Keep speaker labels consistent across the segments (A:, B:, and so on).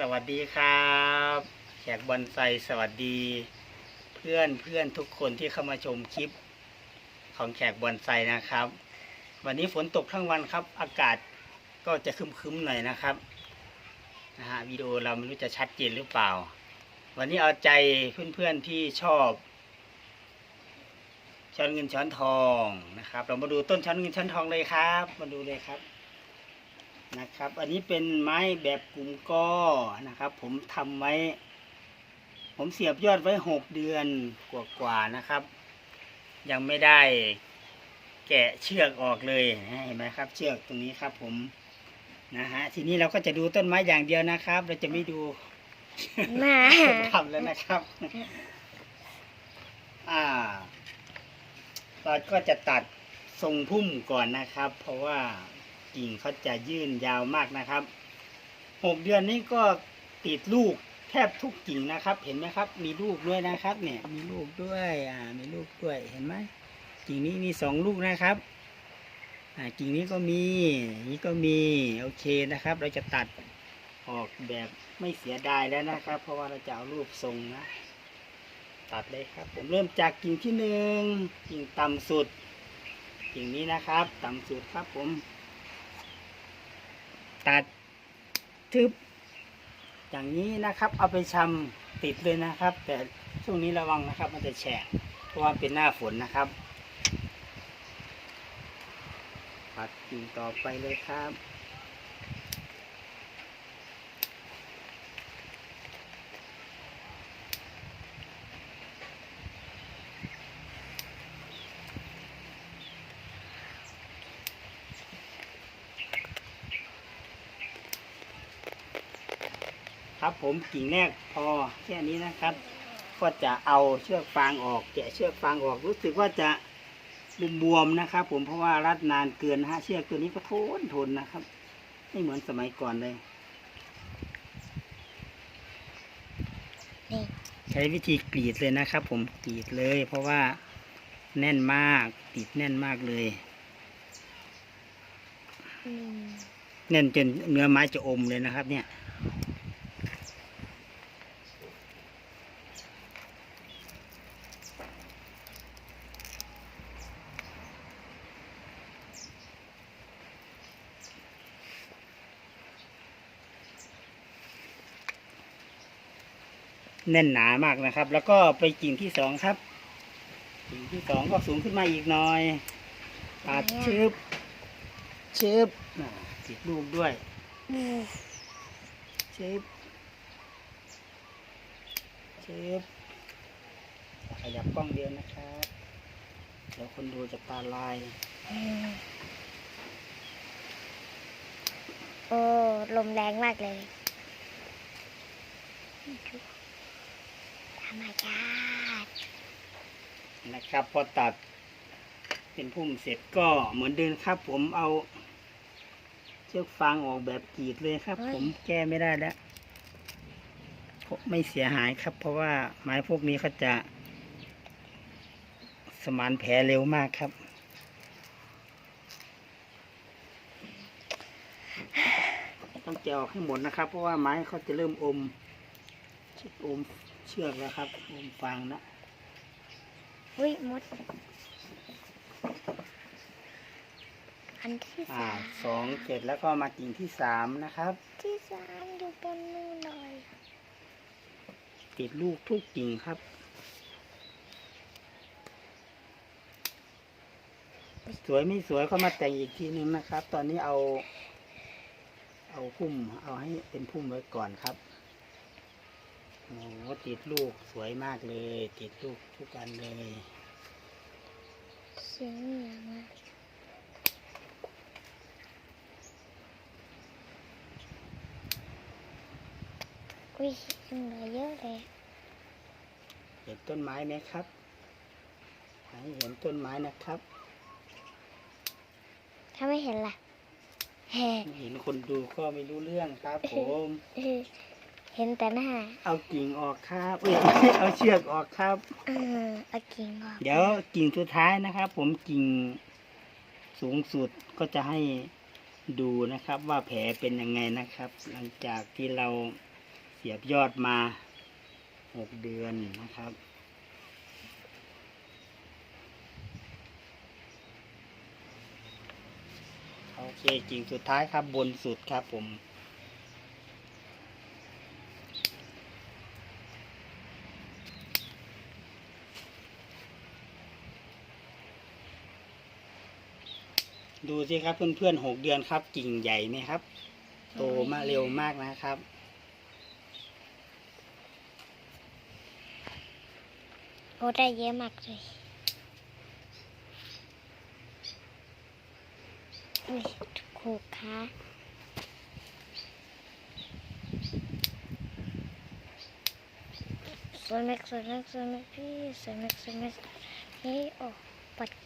A: สวัสดีครับแขกบอนไซสวัสดี เพื่อนเพื่อนทุกคนที่เข้ามาชมคลิปของแขกบอนไซนะครับ วันนี้ฝนตกทั้งวันครับ อากาศก็จะครึมๆหน่อยนะครับนะฮะวิดีโอเราไม่รู้จะชัดเจนหรือเปล่า วันนี้เอาใจเพื่อนๆที่ชอบช้อนเงินช้อนทองนะครับ เรามาดูต้นช้อนเงินช้อนทองเลยครับ มาดูเลยครับ นะครับ อันนี้เป็นไม้แบบกลุ่มก้อนะครับ ผมทำไว้ ผมเสียบยอดไว้หกเดือนกว่าๆนะครับ ยังไม่ได้แกะเชือกออกเลยนะเห็นไหมครับ เชือกตรงนี้ครับ ผมนะฮะทีนี้เราก็จะดูต้นไม้อย่างเดียวนะครับ เราจะไม่ดู
B: มา
A: ผมทำแล้วนะครับ อ่าเราก็จะตัดทรงพุ่มก่อนนะครับ เพราะว่า กิ่งเขาจะยื่นยาวมากนะครับหกเดือนนี้ก็ติดลูกแทบทุกกิ่งนะครับ เห็นไหมครับ มีลูกด้วยนะครับ เนี่ย มีลูกด้วยอ่ามีลูกด้วยเห็นไหมกิ่งนี้มีสองลูกนะครับอ่ากิ่งนี้ก็มีนี้ก็มีโอเคนะครับ เราจะตัดออกแบบไม่เสียดายแล้วนะครับ เพราะว่าเราจะเอารูปทรงนะ ตัดเลยครับ ผมเริ่มจากกิ่งที่หนึ่งกิ่งต่ำสุดกิ่งนี้นะครับ ต่ำสุดครับผม ตัดทึบ อย่างนี้นะครับ เอาไปชำติดเลยนะครับ แต่ช่วงนี้ระวังนะครับ มันจะแฉะเพราะว่าเป็นหน้าฝนนะครับตัดกิ่งต่อไปเลยครับ ครับ ผมกิ่งแรกพอแค่นี้นะครับ ก็จะเอาเชือกฟางออก แกะเชือกฟางออกรู้สึกว่าจะบวมๆนะครับ ผมเพราะว่ารัดนานเกินนะฮะเชือกตัวนี้ก็ทนทนนะครับ ไม่เหมือนสมัยก่อนเลย
B: นี่
A: ใช้วิธีกรีดเลยนะครับ ผมกรีดเลย เพราะว่าแน่นมากติดแน่นมากเลย
B: อืม
A: แน่นจนเนื้อไม้จะอมเลยนะครับ เนี่ย แน่นหนามากนะครับ แล้วก็ไปกิ่งที่สองครับกิ่งที่สองก็สูงขึ้นมาอีกหน่อยตัดชึบชึบติดลูกด้วย
B: อืม
A: เชฟเชฟขยับกล้องเดียวนะครับเดี๋ยวคนดูจะตาลาย
B: โอ้ลมแรงมากเลย ธรรมชาติ
A: นะครับ พอตัดเป็นพุ่มเสร็จก็เหมือนเดิมครับ ผมเอาเชือกฟางออกแบบกรีดเลยครับ ผมแก้ไม่ได้แล้วเพราะไม่เสียหายครับ เพราะว่าไม้พวกนี้เขาจะ สมานแผลเร็วมากครับต้องแกะออกให้หมดนะครับ เพราะว่าไม้เขาจะเริ่มอมอม เชือกแล้วครับอมฟางนะ
B: อุ้ยมด อันที่
A: อ่า
B: สาม
A: สองเสร็จแล้วก็มากิ่งที่สามนะครับ
B: ที่สามอยู่บนนู่นเลย
A: ติดลูกทุกกิ่งครับ สวยไม่สวยก็มาแต่งอีกทีนึงนะครับ ตอนนี้เอา เอาพุ่ม เอาให้เป็นพุ่มไว้ก่อนครับโอ้โหติดลูกสวยมากเลย ติดลูกทุกอันเลย
B: เสียงเหนียงอะอุ้ยยังเหลือเยอะเลย
A: เห็นต้นไม้ไหมครับให้เห็นต้นไม้นะครับ
B: ถ้าไม่เห็นล่ะแฮ่
A: เห็นคนดูก็ไม่รู้เรื่องครับผม
B: เห็นแต่หน้า
A: เอากิ่งออกครับเอ้ย เอาเชือกออกครับ
B: เออเอากิ่งออก
A: เดี๋ยวกิ่งสุดท้ายนะครับ ผมกิ่งสูงสุดก็จะให้ดูนะครับ ว่าแผลเป็นยังไงนะครับ หลังจากที่เราสียบยอดมาหกเดือนนะครับโอเคกิ่งสุดท้ายครับบนสุดครับผม ดูสิครับเพื่อนๆหกเดือนครับ กิ่งใหญ่ไหมครับ โตมาเร็วมากนะครับ
B: โอ้ได้เยอะมากเลยนี่ครูคะสวยมากสวยมากสวยมากพี่สวยมากสวยมากนี่โอ้ปัดไ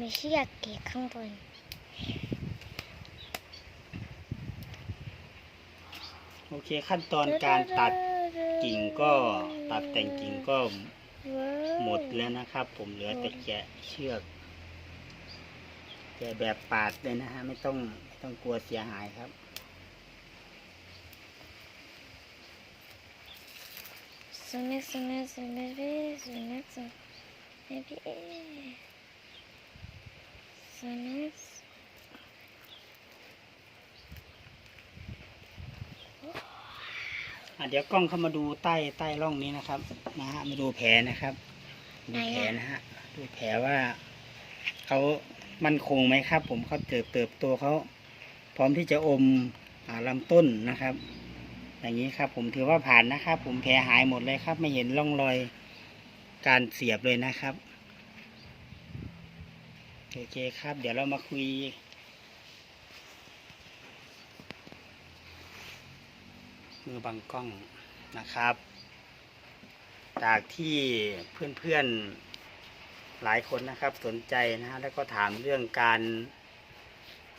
B: ม่เชือกเกะข้างบน
A: โอเคขั้นตอนการตัดกิ่งก็ตัดแต่งกิ่งก็หมดแล้วนะครับ ผมเหลือแต่แกะเชือกแกะแบบปาดเลยนะฮะไม่ต้องไม่ต้องกลัวเสียหายครับ
B: สวยมากสวยมากสวยมากพี่สวยมากสวยมาก พี่สวยมาก
A: อะเดี๋ยวกล้องเข้ามาดูใต้ใต้ร่องนี้นะครับนะฮะมาดูแผลนะครับดูแผลนะฮะดูแผลว่าเขามันคงไหมครับ ผมเขาเติบเติบโตเขาพร้อมที่จะอมอ่าลำต้นนะครับ อย่างนี้ครับ ผมถือว่าผ่านนะครับ ผมแผลหายหมดเลยครับ ไม่เห็นร่องรอยการเสียบเลยนะครับ โอเคครับ เดี๋ยวเรามาคุย มือบังกล้องนะครับ จากที่เพื่อนๆหลายคนนะครับสนใจนะฮะแล้วก็ถามเรื่องการ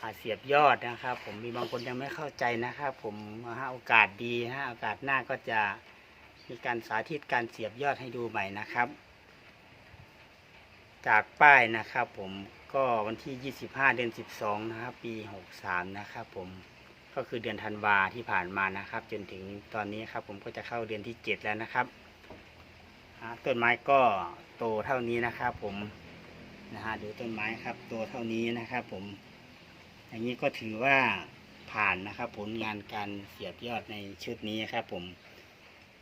A: อาเสียบยอดนะครับ ผมมีบางคนยังไม่เข้าใจนะครับ ผมฮะโอกาสดีฮะโอกาสหน้าก็จะมีการสาธิตการเสียบยอดให้ดูใหม่นะครับ จากป้ายนะครับผมก็วันที่ 25 เดือน 12 นะครับ ปี 63 นะครับผมก็คือเดือนธันวาที่ผ่านมานะครับ จนถึงตอนนี้ครับ ผมก็จะเข้าเดือนที่เจ็ดแล้วนะครับต้นไม้ก็โตเท่านี้นะครับ ผมนะฮะดูต้นไม้ครับโตเท่านี้นะครับ ผม อย่างนี้ก็ถือว่าผ่านนะครับ ผลงานการเสียบยอดในชุดนี้ครับ ผม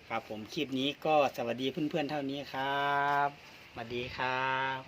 A: ครับผมคลิปนี้ก็สวัสดีเพื่อนๆเท่านี้ครับ สวัสดีครับ